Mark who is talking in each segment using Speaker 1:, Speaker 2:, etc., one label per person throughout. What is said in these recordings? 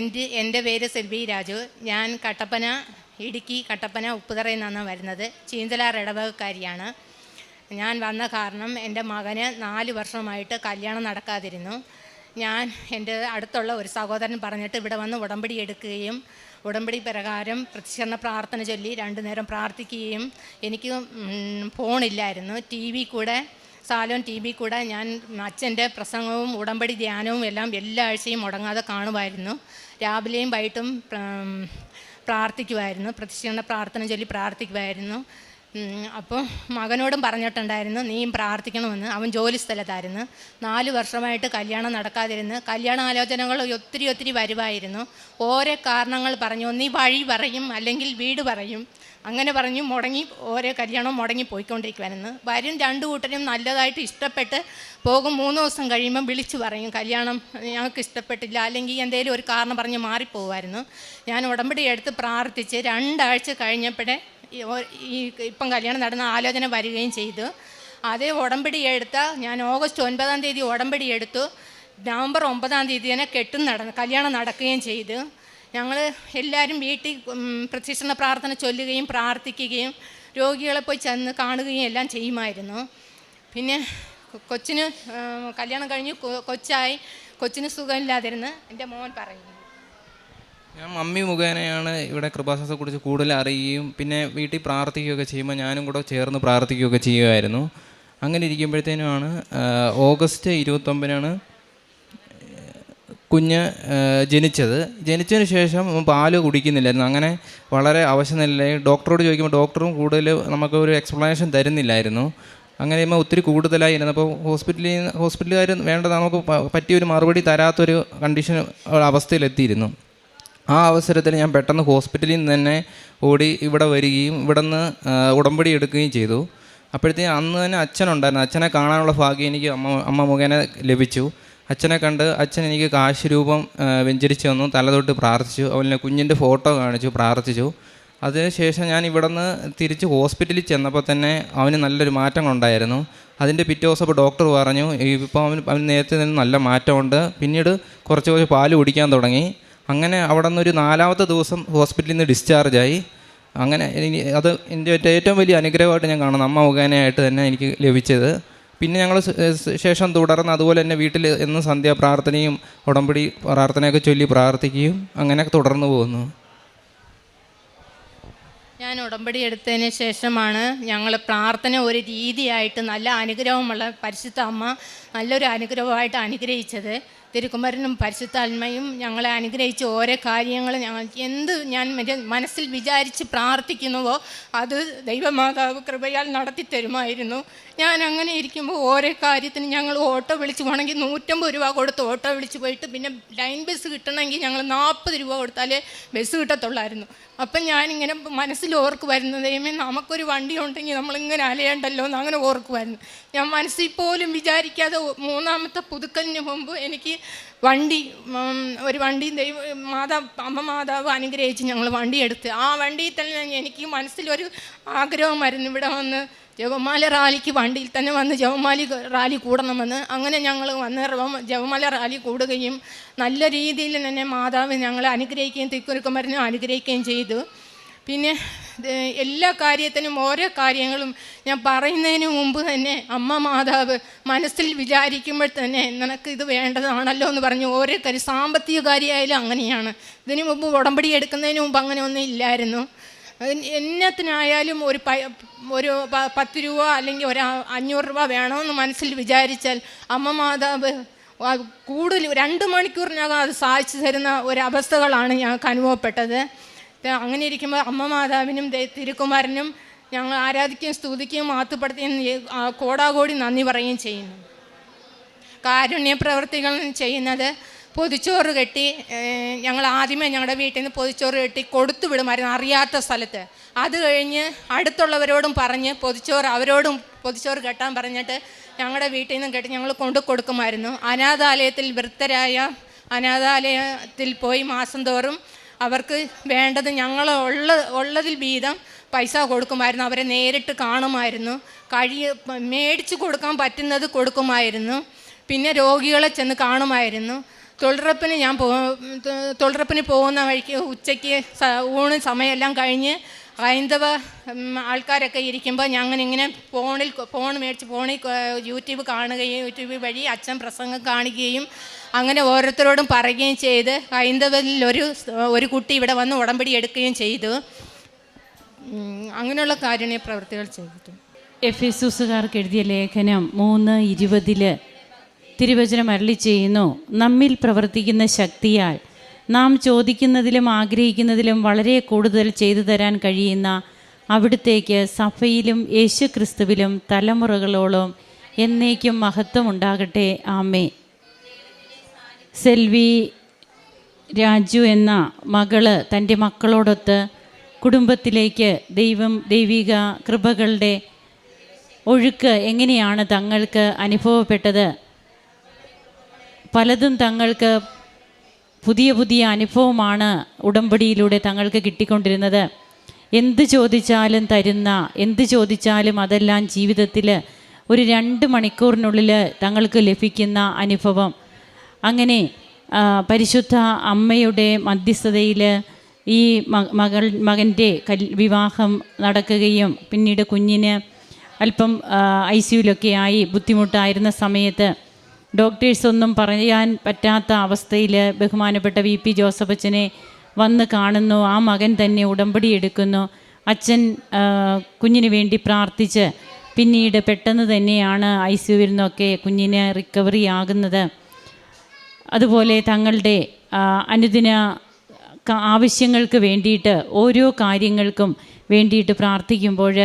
Speaker 1: എന്റെ എന്റെ പേര് സെൽവി രാജു. ഞാൻ കട്ടപ്പന ഇടുക്കി കട്ടപ്പന ഉപ്പുതറയിൽ നിന്നാണ് വരുന്നത്. ചീന്തലാർ ഇടവകക്കാരിയാണ്. ഞാൻ വന്ന കാരണം എന്റെ മകന് നാല് വർഷമായിട്ട് കല്യാണം നടക്കാതിരുന്നു. ഞാൻ എന്റെ അടുത്തുള്ള ഒരു സഹോദരൻ പറഞ്ഞിട്ട് ഇവിടെ വന്ന് ഉടമ്പടി എടുക്കുകയും ഉടമ്പടി പ്രകാരം പ്രത്യക്ഷണ പ്രാർത്ഥന ചൊല്ലി രണ്ടു നേരം പ്രാർത്ഥിക്കുകയും എനിക്ക് ഫോണില്ലായിരുന്നു. ടി വി കൂടെ സാലോൺ ടി വി കൂടെ ഞാൻ അച്ഛന്റെ പ്രസംഗവും ഉടമ്പടി ധ്യാനവും എല്ലാം എല്ലാ ആഴ്ചയും മുടങ്ങാതെ കാണുമായിരുന്നു. രാവിലെയും വൈകിട്ടും പ്രാർത്ഥിക്കുമായിരുന്നു പ്രതിഷ്ഠയുടെ പ്രാർത്ഥന ചൊല്ലി പ്രാർത്ഥിക്കുമായിരുന്നു അപ്പോൾ മകനോടും പറഞ്ഞിട്ടുണ്ടായിരുന്നു നീയും പ്രാർത്ഥിക്കണമെന്ന്. അവൻ ജോലി സ്ഥലത്തായിരുന്നു. നാല് വർഷമായിട്ട് കല്യാണം നടക്കാതിരുന്ന് കല്യാണ ആലോചനകൾ ഒത്തിരി ഒത്തിരി വരുമായിരുന്നു ഓരോ കാരണങ്ങൾ പറഞ്ഞു നീ വഴി പറയും അല്ലെങ്കിൽ വീട് പറയും. അങ്ങനെ പറഞ്ഞു മുടങ്ങി ഓരോ കല്യാണം മുടങ്ങി പോയിക്കൊണ്ടിരിക്കുവായിരുന്നു. വരും രണ്ടു കൂട്ടരും നല്ലതായിട്ട് ഇഷ്ടപ്പെട്ട് പോകും. മൂന്ന് ദിവസം കഴിയുമ്പം വിളിച്ചു പറയും കല്യാണം ഞങ്ങൾക്ക് ഇഷ്ടപ്പെട്ടില്ല അല്ലെങ്കിൽ എന്തെങ്കിലും ഒരു കാരണം പറഞ്ഞ് മാറിപ്പോകുമായിരുന്നു ഞാൻ ഉടമ്പടി എടുത്ത് പ്രാർത്ഥിച്ച് രണ്ടാഴ്ച കഴിഞ്ഞപ്പോഴേ ഈ ഇപ്പം കല്യാണം നടന്ന ആലോചന വരികയും ചെയ്തു. അതേ ഉടമ്പടി എടുത്ത ഞാൻ ഓഗസ്റ്റ് ഒൻപതാം തീയതി ഉടമ്പടി എടുത്തു. നവംബർ ഒമ്പതാം തീയതി തന്നെ കെട്ടും നടന്നു കല്യാണം നടക്കുകയും ചെയ്തു. ഞങ്ങൾ എല്ലാവരും വീട്ടിൽ പ്രത്യക്ഷണ പ്രാർത്ഥന ചൊല്ലുകയും പ്രാർത്ഥിക്കുകയും രോഗികളെ പോയി ചെന്ന് കാണുകയും എല്ലാം ചെയ്യുമായിരുന്നു. പിന്നെ കൊച്ചിന് കല്യാണം കഴിഞ്ഞ് കൊച്ചായി. കൊച്ചിന് സുഖമില്ലാതിരുന്ന് എന്റെ മോൻ പറയുന്നു.
Speaker 2: ഞാൻ മമ്മി മുഖേനയാണ് ഇവിടെ കൃപാസനത്തെക്കുറിച്ച് കൂടുതൽ അറിയുകയും പിന്നെ വീട്ടിൽ പ്രാർത്ഥിക്കുകയൊക്കെ ചെയ്യുമ്പോൾ ഞാനും കൂടെ ചേർന്ന് പ്രാർത്ഥിക്കുകയൊക്കെ ചെയ്യുമായിരുന്നു അങ്ങനെ ഇരിക്കുമ്പോഴത്തേനുമാണ് ഓഗസ്റ്റ് ഇരുപത്തൊമ്പതിനാണ് കുഞ്ഞ് ജനിച്ചത്. ജനിച്ചതിന് ശേഷം പാൽ കുടിക്കുന്നില്ലായിരുന്നു. അങ്ങനെ വളരെ അവശനിലയിൽ ഡോക്ടറോട് ചോദിക്കുമ്പോൾ ഡോക്ടറും കൂടുതൽ നമുക്ക് ഒരു എക്സ്പ്ലനേഷൻ തരുന്നില്ലായിരുന്നു. അങ്ങനെ ചെയ്യുമ്പോൾ ഒത്തിരി കൂടുതലായി ഇരുന്നപ്പോൾ ഹോസ്പിറ്റലിൽ ഹോസ്പിറ്റലുകാർ വേണ്ടത് നമുക്ക് പറ്റിയൊരു മറുപടി തരാത്തൊരു കണ്ടീഷൻ അവസ്ഥയിലെത്തിയിരുന്നു. ആ അവസരത്തിൽ ഞാൻ പെട്ടെന്ന് ഹോസ്പിറ്റലിൽ നിന്ന് തന്നെ ഓടി ഇവിടെ വരികയും ഇവിടെ നിന്ന് ഉടമ്പടി എടുക്കുകയും ചെയ്തു. അപ്പോഴത്തേക്കും അന്ന് തന്നെ അച്ഛനുണ്ടായിരുന്നു. അച്ഛനെ കാണാനുള്ള ഭാഗ്യം എനിക്ക് അമ്മ അമ്മ മുഖേന ലഭിച്ചു. അച്ഛനെ കണ്ട് അച്ഛൻ എനിക്ക് കാശ് രൂപം വെഞ്ചരിച്ചു തന്നു തലതൊട്ട് പ്രാർത്ഥിച്ചു. അവനെ കുഞ്ഞിന്റെ ഫോട്ടോ കാണിച്ചു പ്രാർത്ഥിച്ചു. അതിനുശേഷം ഞാൻ ഇവിടെ നിന്ന് തിരിച്ച് ഹോസ്പിറ്റലിൽ ചെന്നപ്പോൾ തന്നെ അവന് നല്ലൊരു മാറ്റങ്ങളുണ്ടായിരുന്നു. അതിന്റെ പിറ്റേ ദിവസം ഇപ്പോൾ ഡോക്ടർ പറഞ്ഞു ഇപ്പോൾ അവന് അവന് നേരത്തെ നിന്ന് നല്ല മാറ്റമുണ്ട്. പിന്നീട് കുറച്ച് കുറച്ച് പാൽ കുടിക്കാൻ തുടങ്ങി. അങ്ങനെ അവിടെ നിന്നൊരു നാലാമത്തെ ദിവസം ഹോസ്പിറ്റലിൽ നിന്ന് ഡിസ്ചാർജായി അങ്ങനെ അത് എന്റെ ഏറ്റവും വലിയ അനുഗ്രഹമായിട്ട് ഞാൻ കാണുന്നു. അമ്മ മുഖേനയായിട്ട് തന്നെ എനിക്ക് ലഭിച്ചത്. പിന്നെ ഞങ്ങൾ ശേഷം തുടർന്ന് അതുപോലെ തന്നെ വീട്ടിൽ എന്നും സന്ധ്യാപ്രാർത്ഥനയും ഉടമ്പടി പ്രാർത്ഥനയൊക്കെ ചൊല്ലി പ്രാർത്ഥിക്കുകയും അങ്ങനെ തുടർന്ന് പോകുന്നു.
Speaker 1: ഞാൻ ഉടമ്പടി എടുത്തതിന് ശേഷമാണ് ഞങ്ങൾ പ്രാർത്ഥന ഒരു രീതിയായിട്ട് നല്ല അനുഗ്രഹമുള്ള പരിശുദ്ധ അമ്മ നല്ലൊരു അനുഗ്രഹമായിട്ട് അനുഗ്രഹിച്ചത്. തിരുക്കുമരനും പരിശുദ്ധാത്മയും ഞങ്ങളെ അനുഗ്രഹിച്ച് ഓരോ കാര്യങ്ങൾ ഞങ്ങൾ എന്ത് ഞാൻ മനസ്സിൽ വിചാരിച്ച് പ്രാർത്ഥിക്കുന്നുവോ അത് ദൈവമാതാവ് കൃപയാൽ നടത്തി തരുമായിരുന്നു. ഞാൻ അങ്ങനെ ഇരിക്കുമ്പോൾ ഓരോ കാര്യത്തിന് ഞങ്ങൾ ഓട്ടോ വിളിച്ച് പോകണമെങ്കിൽ നൂറ്റമ്പത് രൂപ കൊടുത്ത് ഓട്ടോ വിളിച്ച് പോയിട്ട് പിന്നെ ലൈൻ ബസ് കിട്ടണമെങ്കിൽ ഞങ്ങൾ നാൽപ്പത് രൂപ കൊടുത്താലേ ബസ് കിട്ടത്തുള്ളായിരുന്നു. അപ്പം ഞാനിങ്ങനെ മനസ്സിൽ ഓർക്കുമായിരുന്നു ദൈവമേ നമുക്കൊരു വണ്ടി ഉണ്ടെങ്കിൽ നമ്മളിങ്ങനെ അലയണ്ടല്ലോ എന്ന് അങ്ങനെ ഓർക്കുമായിരുന്നു. ഞാൻ മനസ്സിൽ പോലും വിചാരിക്കാതെ മൂന്നാമത്തെ പുതുക്കലിന് മുമ്പ് എനിക്ക് വണ്ടി ഒരു വണ്ടി മാതാവ് അമ്മ മാതാവ് അനുഗ്രഹിച്ച് ഞങ്ങൾ വണ്ടി എടുത്ത്. ആ വണ്ടിയിൽ തന്നെ എനിക്ക് മനസ്സിലൊരു ആഗ്രഹമായിരുന്നു ഇവിടെ വന്ന് ജവമാല റാലിക്ക് വണ്ടിയിൽ തന്നെ വന്ന് ജവമാലി റാലി കൂടണമെന്ന്. അങ്ങനെ ഞങ്ങൾ വന്ന് ജവമാല റാലി കൂടുകയും നല്ല രീതിയിൽ തന്നെ മാതാവ് ഞങ്ങളെ അനുഗ്രഹിക്കുകയും തിക്കുരുക്കുമരനെ അനുഗ്രഹിക്കുകയും ചെയ്തു. പിന്നെ എല്ലാ കാര്യത്തിനും ഓരോ കാര്യങ്ങളും ഞാൻ പറയുന്നതിന് മുമ്പ് തന്നെ അമ്മ മാതാവ് മനസ്സിൽ വിചാരിക്കുമ്പോൾ തന്നെ നിനക്ക് ഇത് വേണ്ടതാണല്ലോ എന്ന് പറഞ്ഞ് ഓരോ കാര്യം സാമ്പത്തിക കാര്യമായാലും അങ്ങനെയാണ്. ഇതിനു മുമ്പ് ഉടമ്പടി എടുക്കുന്നതിന് മുമ്പ് അങ്ങനെ ഒന്നും ഇല്ലായിരുന്നു. എന്നത്തിനായാലും ഒരു ഒരു പത്ത് രൂപ അല്ലെങ്കിൽ ഒരു അഞ്ഞൂറ് രൂപ വേണമെന്ന് മനസ്സിൽ വിചാരിച്ചാൽ അമ്മ മാതാവ് കൂടുതൽ രണ്ട് മണിക്കൂറിനകം അത് സാധിച്ചു തരുന്ന അവസ്ഥകളാണ് ഞങ്ങൾക്ക് അനുഭവപ്പെട്ടത്. അങ്ങനെ ഇരിക്കുമ്പോൾ അമ്മ മാതാവിനും തിരുക്കുമാരനും ഞങ്ങൾ ആരാധിക്കുകയും സ്തുതിക്കുകയും മാത്തുപ്പെടുത്തുകയും കോടാകോടി നന്ദി പറയുകയും ചെയ്യുന്നു. കാരുണ്യ പ്രവർത്തികൾ ചെയ്യുന്നത് പൊതിച്ചോറ് കെട്ടി ഞങ്ങൾ ആദ്യമേ ഞങ്ങളുടെ വീട്ടിൽ നിന്ന് പൊതിച്ചോറ് കെട്ടി കൊടുത്തു വിടുമായിരുന്നു അറിയാത്ത സ്ഥലത്ത്. അത് കഴിഞ്ഞ് അടുത്തുള്ളവരോടും പറഞ്ഞ് പൊതിച്ചോറ് അവരോടും പൊതിച്ചോറ് കെട്ടാൻ പറഞ്ഞിട്ട് ഞങ്ങളുടെ വീട്ടിൽ നിന്ന് കെട്ടി ഞങ്ങൾ കൊണ്ടു കൊടുക്കുമായിരുന്നു. അനാഥാലയത്തിൽ വൃത്തരായ അനാഥാലയത്തിൽ പോയി മാസം തോറും അവർക്ക് വേണ്ടത് ഞങ്ങൾ ഉള്ള ഉള്ളതിൽ വീതം പൈസ കൊടുക്കുമായിരുന്നു. അവരെ നേരിട്ട് കാണുമായിരുന്നു. കഴിയ മേടിച്ച് കൊടുക്കാൻ പറ്റുന്നത് കൊടുക്കുമായിരുന്നു. പിന്നെ രോഗികളെ ചെന്ന് കാണുമായിരുന്നു. തൊഴിലുറപ്പിന് ഞാൻ പോ തൊഴിലുറപ്പിന് പോകുന്ന വഴിക്ക് ഉച്ചയ്ക്ക് ഊണ് സമയമെല്ലാം കഴിഞ്ഞ് ഹൈന്ദവ ആൾക്കാരൊക്കെ ഇരിക്കുമ്പോൾ ഞങ്ങൾ ഇങ്ങനെ ഫോണിൽ ഫോൺ മേടിച്ച് ഫോണിൽ യൂട്യൂബ് കാണുകയും യൂട്യൂബ് വഴി അച്ഛൻ പ്രസംഗം കാണുകയും അങ്ങനെ ഓരോരുത്തരോടും പറയുകയും ചെയ്ത് ഹൈന്ദവരിൽ ഒരു ഒരു കുട്ടി ഇവിടെ വന്ന് ഉടമ്പടി എടുക്കുകയും ചെയ്തു. അങ്ങനെയുള്ള കാരുണ്യ പ്രവൃത്തികൾ ചെയ്തു
Speaker 3: എഫ് എസുസുകാർക്ക് എഴുതിയ ലേഖനം മൂന്ന് ഇരുപതിൽ തിരുവചനം അരളി ചെയ്യുന്നു നമ്മിൽ പ്രവർത്തിക്കുന്ന ശക്തിയാൽ നാം ചോദിക്കുന്നതിലും ആഗ്രഹിക്കുന്നതിലും വളരെ കൂടുതൽ ചെയ്തു തരാൻ കഴിയുന്ന അവിടുത്തേക്ക് സഭയിലും യേശു ക്രിസ്തുവിലും തലമുറകളോളം എന്നേക്കും മഹത്വമുണ്ടാകട്ടെ ആമേ സെൽവി രാജു എന്ന മകൾ തന്റെ മക്കളോടൊത്ത് കുടുംബത്തിലേക്ക് ദൈവം ദൈവിക കൃപകളുടെ ഒഴുക്ക് എങ്ങനെയാണ് തങ്ങൾക്ക് അനുഭവപ്പെട്ടത്? പലതും തങ്ങൾക്ക് പുതിയ പുതിയ അനുഭവമാണ് ഉടമ്പടിയിലൂടെ തങ്ങൾക്ക് കിട്ടിക്കൊണ്ടിരുന്നത്. എന്ത് ചോദിച്ചാലും തരുന്ന എന്ത് ചോദിച്ചാലും അതെല്ലാം ജീവിതത്തിൽ ഒരു രണ്ട് മണിക്കൂറിനുള്ളിൽ തങ്ങൾക്ക് ലഭിക്കുന്ന അനുഭവം. അങ്ങനെ പരിശുദ്ധ അമ്മയുടെ മധ്യസ്ഥതയിൽ ഈ മകൾ മകന്റെ കൽ വിവാഹം നടക്കുകയും പിന്നീട് കുഞ്ഞിന് അല്പം ഐ സിയുലൊക്കെ ആയി ബുദ്ധിമുട്ടായിരുന്ന സമയത്ത് ഡോക്ടേഴ്സ് ഒന്നും പറയാൻ പറ്റാത്ത അവസ്ഥയിൽ ബഹുമാനപ്പെട്ട വി പി ജോസഫ് അച്ഛനെ വന്ന് കാണുന്നു. ആ മകൻ തന്നെ ഉടമ്പടി എടുക്കുന്നു. അച്ഛൻ കുഞ്ഞിന് വേണ്ടി പ്രാർത്ഥിച്ച് പിന്നീട് പെട്ടെന്ന് തന്നെയാണ് ഐ സിയുവിൽ നിന്നൊക്കെ കുഞ്ഞിന് റിക്കവറി ആകുന്നത്. അതുപോലെ തങ്ങളുടെ അനുദിന ആവശ്യങ്ങൾക്ക് വേണ്ടിയിട്ട് ഓരോ കാര്യങ്ങൾക്കും വേണ്ടിയിട്ട് പ്രാർത്ഥിക്കുമ്പോൾ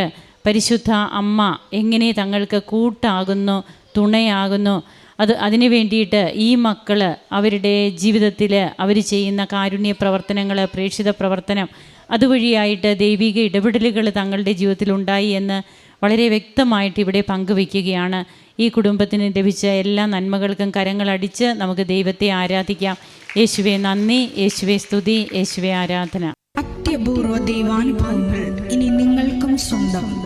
Speaker 3: പരിശുദ്ധ അമ്മ എങ്ങനെ തങ്ങൾക്ക് കൂട്ടാകുന്നു തുണയാകുന്നു അത് അതിന് വേണ്ടിയിട്ട് ഈ മക്കൾ അവരുടെ ജീവിതത്തിൽ അവർ ചെയ്യുന്ന കാരുണ്യ പ്രവർത്തനങ്ങൾ പ്രേക്ഷിത പ്രവർത്തനം അതുവഴിയായിട്ട് ദൈവിക ഇടപെടലുകൾ തങ്ങളുടെ ജീവിതത്തിൽ ഉണ്ടായി എന്ന് വളരെ വ്യക്തമായിട്ട് ഇവിടെ പങ്കുവയ്ക്കുകയാണ്. ഈ കുടുംബത്തിന് ലഭിച്ച എല്ലാ നന്മകൾക്കും കരങ്ങളടിച്ച് നമുക്ക് ദൈവത്തെ ആരാധിക്കാം. യേശുവെ നന്ദി യേശുവെ സ്തുതി യേശുവെ ആരാധന.
Speaker 4: അത്യപൂർവ ദൈവാനുഭവങ്ങൾ ഇനി നിങ്ങൾക്കും സ്വന്തം.